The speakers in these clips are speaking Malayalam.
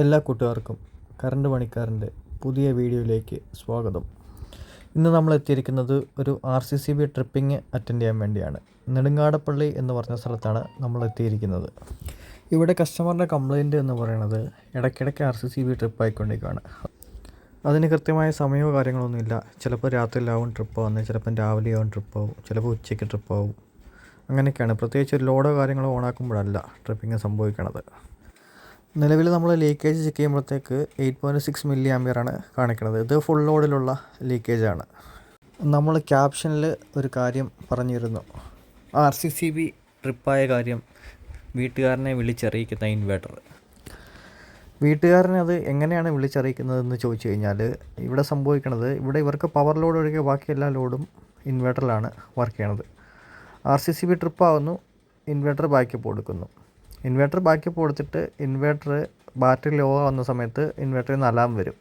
എല്ലാ കൂട്ടുകാർക്കും കറണ്ട് പണിക്കാരന്റെ പുതിയ വീഡിയോയിലേക്ക് സ്വാഗതം. ഇന്ന് നമ്മൾ എത്തിയിരിക്കുന്നത് ഒരു R C C B tripping attend ചെയ്യാൻ വേണ്ടിയാണ്. നെടുങ്ങാടപ്പള്ളി എന്ന് പറഞ്ഞ സ്ഥലത്താണ് നമ്മൾ എത്തിയിരിക്കുന്നത്. ഇവിടെ കസ്റ്റമറിന്റെ കംപ്ലയിന്റ് എന്ന് പറയുന്നത് ഇടയ്ക്കിടയ്ക്ക് R C C B trip ആയിക്കൊണ്ടിരിക്കുകയാണ്. അതിന് കൃത്യമായ സമയമോ കാര്യങ്ങളൊന്നുമില്ല ചിലപ്പോൾ രാത്രിയിലാവും ട്രിപ്പ് വന്ന് ചിലപ്പം രാവിലെ ആവും ട്രിപ്പ് ആവും ചിലപ്പോൾ ഉച്ചയ്ക്ക് ട്രിപ്പ് ആവും. അങ്ങനെയൊക്കെയാണ്. പ്രത്യേകിച്ച് ഒരു ലോഡോ കാര്യങ്ങളോ ഓണാക്കുമ്പോഴല്ല ട്രിപ്പിങ് സംഭവിക്കണത്. നിലവിൽ നമ്മൾ ലീക്കേജ് ചെക്ക് ചെയ്യുമ്പോഴത്തേക്ക് എയ്റ്റ് പോയിന്റ് സിക്സ് മില്ലി ആമ്പിയറാണ് കാണിക്കുന്നത്. ഇത് ഫുൾ ലോഡിലുള്ള ലീക്കേജാണ് നമ്മൾ ക്യാപ്ഷനിൽ ഒരു കാര്യം പറഞ്ഞിരുന്നു. ആർ സി സി ബി ട്രിപ്പായ കാര്യം വീട്ടുകാരനെ വിളിച്ചറിയിക്കുന്ന ഇൻവേർട്ടർ വീട്ടുകാരനെ അത് എങ്ങനെയാണ് വിളിച്ചറിയിക്കുന്നതെന്ന് ചോദിച്ചു കഴിഞ്ഞാൽ ഇവിടെ സംഭവിക്കുന്നത് ഇവിടെ ഇവർക്ക് പവർ ലോഡ് ഒഴികെ ബാക്കി എല്ലാ ലോഡും ഇൻവേർട്ടറിലാണ് വർക്ക് ചെയ്യണത്. ആർ സി സി ബി ട്രിപ്പാവുന്നു ഇൻവേർട്ടർ ബാക്കപ്പ് കൊടുക്കുന്നു. ഇൻവേർട്ടർ ബാക്കി കൊടുത്തിട്ട് ഇൻവേർട്ടർ ബാറ്ററി ലോ ആവുന്ന സമയത്ത് ഇൻവേർട്ടറിൽ നിന്ന് അലാം വരും.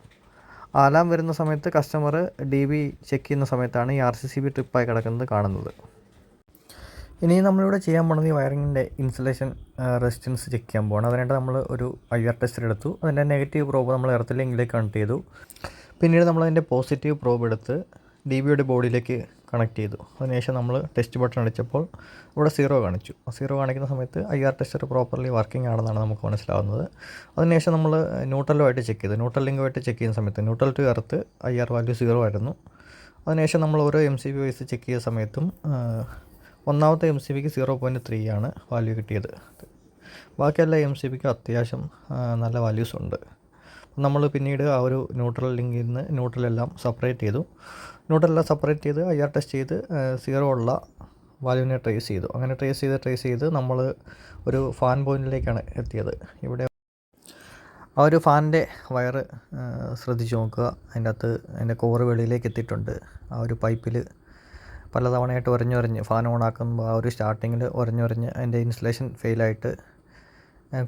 അലാം വരുന്ന സമയത്ത് കസ്റ്റമർ ഡി ബി ചെക്ക് ചെയ്യുന്ന സമയത്താണ് ഈ ആർ സി സി ബി ട്രിപ്പായി കിടക്കുന്നത് കാണുന്നത്. ഇനി നമ്മളിവിടെ ചെയ്യാൻ പോകുന്നത് ഈ വയറിങ്ങിന്റെ ഇൻസുലേഷൻ റെസിസ്റ്റൻസ് ചെക്ക് ചെയ്യാൻ പോകണം അതിനായിട്ട് നമ്മൾ ഒരു ഐ ആർ ടെസ്റ്റർ എടുത്തു. അതിന്റെ നെഗറ്റീവ് പ്രോബ് നമ്മൾ എർത്ത് ലിങ്കിലേക്ക് കണക്ട് ചെയ്തു. പിന്നീട് നമ്മൾ അതിന്റെ പോസിറ്റീവ് പ്രോബ് എടുത്ത് ഡി ബിയുടെ ബോഡിയിലേക്ക് കണക്ട് ചെയ്തു. അതിനുശേഷം നമ്മൾ ടെസ്റ്റ് ബട്ടൺ അടിച്ചപ്പോൾ ഇവിടെ സീറോ കാണിച്ചു. സീറോ കാണിക്കുന്ന സമയത്ത് I R tester properly working ആണെന്നാണ് നമുക്ക് മനസ്സിലാവുന്നത്. അതിനുശേഷം നമ്മൾ ന്യൂട്രലുമായിട്ട് ചെക്ക് ചെയ്തു. ന്യൂട്രൽ ലിങ്കുമായിട്ട് ചെക്ക് ചെയ്യുന്ന സമയത്ത് neutral to earth I R value zero ആയിരുന്നു. അതിനുശേഷം നമ്മൾ ഓരോ M C B wise check ചെയ്ത സമയത്തും ഒന്നാമത്തെ എം സി ബിക്ക് സീറോ പോയിന്റ് ത്രീ ആണ് വാല്യൂ കിട്ടിയത്. ബാക്കിയെല്ലാ എം സി ബിക്കും അത്യാവശ്യം നല്ല വാല്യൂസ് ഉണ്ട്. നമ്മൾ പിന്നീട് ആ ഒരു ന്യൂട്രൽ ലിങ്കിൽ നിന്ന് ന്യൂട്രലെല്ലാം സെപ്പറേറ്റ് ചെയ്തു. ന്യൂട്രലെല്ലാം സെപ്പറേറ്റ് ചെയ്ത് ഐ ആർ ടെസ്റ്റ് ചെയ്ത് സീറോ ഉള്ള വാല്യൂവിനെ ട്രേസ് ചെയ്തു. അങ്ങനെ ട്രേസ് ചെയ്ത് ട്രേസ് ചെയ്ത് നമ്മൾ ഒരു ഫാൻ പോയിന്റിലേക്കാണ് എത്തിയത്. ഇവിടെ ആ ഒരു ഫാനിന്റെ വയറ് ശ്രദ്ധിച്ച് നോക്കുക. അതിന്റെ അകത്ത് അതിന്റെ കോറ് വെളിയിലേക്ക് എത്തിയിട്ടുണ്ട്. ആ ഒരു പൈപ്പിൽ പലതവണയായിട്ട് ഉരഞ്ഞുരഞ്ഞ് ഫാൻ ഓൺ ആക്കുമ്പോൾ ആ ഒരു സ്റ്റാർട്ടിങ്ങിൽ ഉരഞ്ഞുരഞ്ഞ് അതിന്റെ ഇൻസുലേഷൻ ഫെയിലായിട്ട്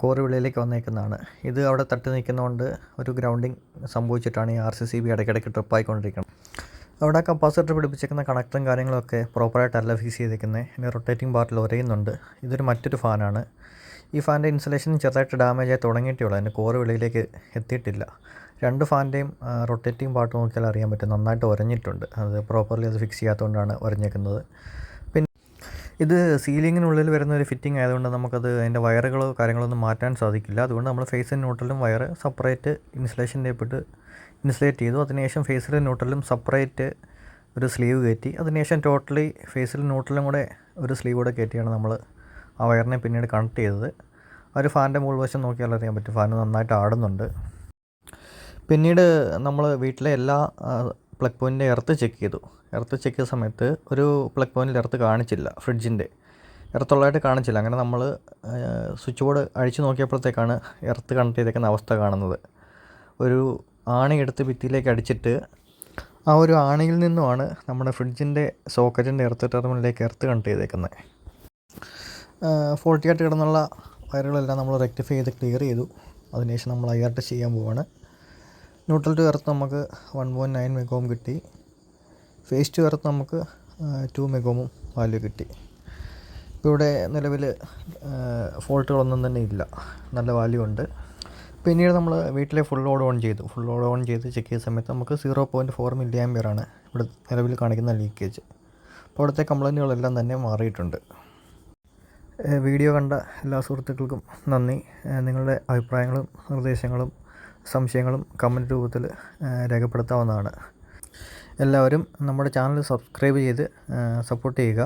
കോറ് വെളിയിലേക്ക് വന്നേക്കുന്നതാണ്. ഇത് അവിടെ തട്ടി നിൽക്കുന്നതുകൊണ്ട് ഒരു ഗ്രൗണ്ടിങ് സംഭവിച്ചിട്ടാണ് ഈ ആർ സി സി ബി ഇടയ്ക്കിടയ്ക്ക് ട്രിപ്പായിക്കൊണ്ടിരിക്കുന്നത്. അവിടെ കപ്പാസിറ്റർ പിടിപ്പിച്ചേക്കുന്ന കണക്ടറും കാര്യങ്ങളൊക്കെ പ്രോപ്പറായിട്ടല്ല ഫിക്സ് ചെയ്തേക്കുന്നത് ഇനി റൊട്ടേറ്റിംഗ് പാർട്ടിൽ ഒരയുന്നുണ്ട്. ഇതൊരു മറ്റൊരു ഫാനാണ്. ഈ ഫാന്റെ ഇൻസുലേഷൻ ചെറുതായിട്ട് ഡാമേജ് ആയി തുടങ്ങിയിട്ടേ ഉള്ളൂ. അതിന്റെ കോറ് വെളിയിലേക്ക് എത്തിയിട്ടില്ല. രണ്ട് ഫാന്റെയും റൊട്ടേറ്റിംഗ് പാർട്ട് നോക്കിയാൽ അറിയാൻ പറ്റും. നന്നായിട്ട് ഉരഞ്ഞിട്ടുണ്ട് അത് പ്രോപ്പർലി അത് ഫിക്സ് ചെയ്യാത്തതുകൊണ്ടാണ് ഉരഞ്ഞേക്കുന്നത് ഇത് സീലിങ്ങിനുള്ളിൽ വരുന്ന ഒരു ഫിറ്റിംഗ് ആയതുകൊണ്ട് നമുക്കത് അതിന്റെ വയറുകളോ കാര്യങ്ങളോ ഒന്നും മാറ്റാൻ സാധിക്കില്ല. അതുകൊണ്ട് നമ്മൾ ഫേസിന്റെ ന്യൂട്രലും വയർ സെപ്പറേറ്റ് ഇൻസുലേഷൻ ടേപ്പിട്ട് ഇൻസുലേറ്റ് ചെയ്തു. അതിനുശേഷം ഫേസിലും ന്യൂട്രലും സെപ്പറേറ്റ് ഒരു സ്ലീവ് കയറ്റി. അതിനുശേഷം ടോട്ടലി ഫേസിലും ന്യൂട്രലും കൂടെ ഒരു സ്ലീവ് കൂടെ കയറ്റിയാണ് നമ്മൾ ആ വയറിനെ പിന്നീട് കണക്ട് ചെയ്തത്. ആ ഒരു ഫാനിന്റെ മുകൾ വശം നോക്കിയാൽ അറിയാൻ പറ്റും. ഫാൻ നന്നായിട്ട് ആടുന്നുണ്ട്. പിന്നീട് നമ്മൾ വീട്ടിലെ എല്ലാ പ്ലഗ് പോയിന്റിന്റെ എർത്ത് ചെക്ക് ചെയ്തു. എർത്ത് ചെക്ക് ചെയ്ത സമയത്ത് ഒരു പ്ലഗ് പോയിന്റിൽ എർത്ത് കാണിച്ചില്ല ഫ്രിഡ്ജിന്റെ എർത്തുള്ളതായിട്ട് കാണിച്ചില്ല. അങ്ങനെ നമ്മൾ സ്വിച്ച് ബോർഡ് അഴിച്ചു നോക്കിയപ്പോഴത്തേക്കാണ് എർത്ത് കണക്ട് ചെയ്തേക്കുന്ന അവസ്ഥ കാണുന്നത്. ഒരു ആണി എടുത്ത് ഭിത്തിയിലേക്ക് അടിച്ചിട്ട് ആ ഒരു ആണിയിൽ നിന്നുമാണ് നമ്മുടെ ഫ്രിഡ്ജിന്റെ സോക്കറ്റിന്റെ എർത്ത് ടെർമിനലിലേക്ക് എർത്ത് കണക്ട് ചെയ്തേക്കുന്നത്. ഫോൾട്ടിയായിട്ട് കിടന്നുള്ള വയറുകളെല്ലാം നമ്മൾ റെക്ടിഫൈ ചെയ്ത് ക്ലിയർ ചെയ്തു. അതിനുശേഷം നമ്മൾ ഐ ആർ ടെസ്റ്റ് ചെയ്യാൻ പോവാണ്. ന്യൂട്രൽ ടു എർത്ത് നമുക്ക് വൺ പോയിന്റ് നയൻ മെഗോം കിട്ടി. ഫേസ് ടു എർത്ത് നമുക്ക് ടു മെഗോമും വാല്യൂ കിട്ടി. ഇപ്പോൾ ഇവിടെ നിലവിൽ ഫോൾട്ടുകളൊന്നും തന്നെ ഇല്ല. നല്ല വാല്യൂ ഉണ്ട്. പിന്നീട് നമ്മൾ വീട്ടിലെ ഫുൾ ലോഡ് ഓൺ ചെയ്തു. ഫുൾ ലോഡ് ഓൺ ചെയ്ത് ചെക്ക് ചെയ്ത സമയത്ത് നമുക്ക് സീറോ പോയിന്റ് ഫോർ മില്ലി ആംബിയറാണ് ഇവിടെ നിലവിൽ കാണിക്കുന്ന ലീക്കേജ് അപ്പോൾ അവിടുത്തെ കംപ്ലൈന്റുകളെല്ലാം തന്നെ മാറിയിട്ടുണ്ട്. വീഡിയോ കണ്ട എല്ലാ സുഹൃത്തുക്കൾക്കും നന്ദി. നിങ്ങളുടെ അഭിപ്രായങ്ങളും നിർദ്ദേശങ്ങളും സംശയങ്ങളും കമന്റ് രൂപത്തിൽ രേഖപ്പെടുത്താവുന്നതാണ്. എല്ലാവരും നമ്മുടെ ചാനൽ സബ്സ്ക്രൈബ് ചെയ്ത് സപ്പോർട്ട് ചെയ്യുക.